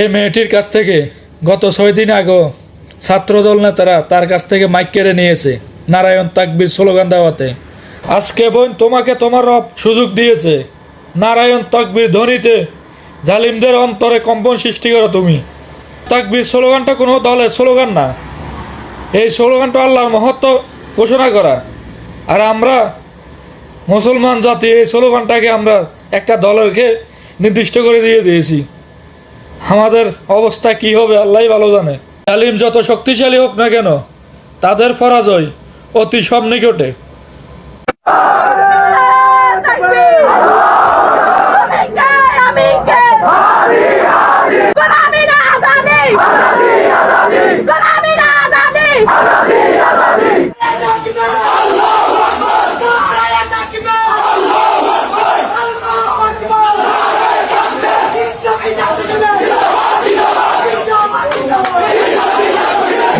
এই মেয়েটির কাছ থেকে গত ছয় দিন আগে ছাত্রদল নেতারা তার কাছ থেকে মাইক কেড়ে নিয়েছে, নারায়ণ তাকবির স্লোগান দেওয়াতে। আজকে বোন তোমাকে তোমার রব সুযোগ দিয়েছে। নারায়ণ তাকবির ধ্বনিতে জালিমদের অন্তরে কম্পন সৃষ্টি করো তুমি। তাকবির স্লোগানটা কোনো দলের স্লোগান না। এই স্লোগানটা আল্লাহর মহত্ব ঘোষণা করা। আর আমরা মুসলমান জাতি, এই স্লোগানটাকে আমরা একটা দলেরকে নির্দিষ্ট করে দিয়ে দিয়েছি। আমাদের অবস্থা কি হবে আল্লাহ ভালো জানে তালিম যত শক্তিশালী হোক না কেন তাদের পরাজয় অতি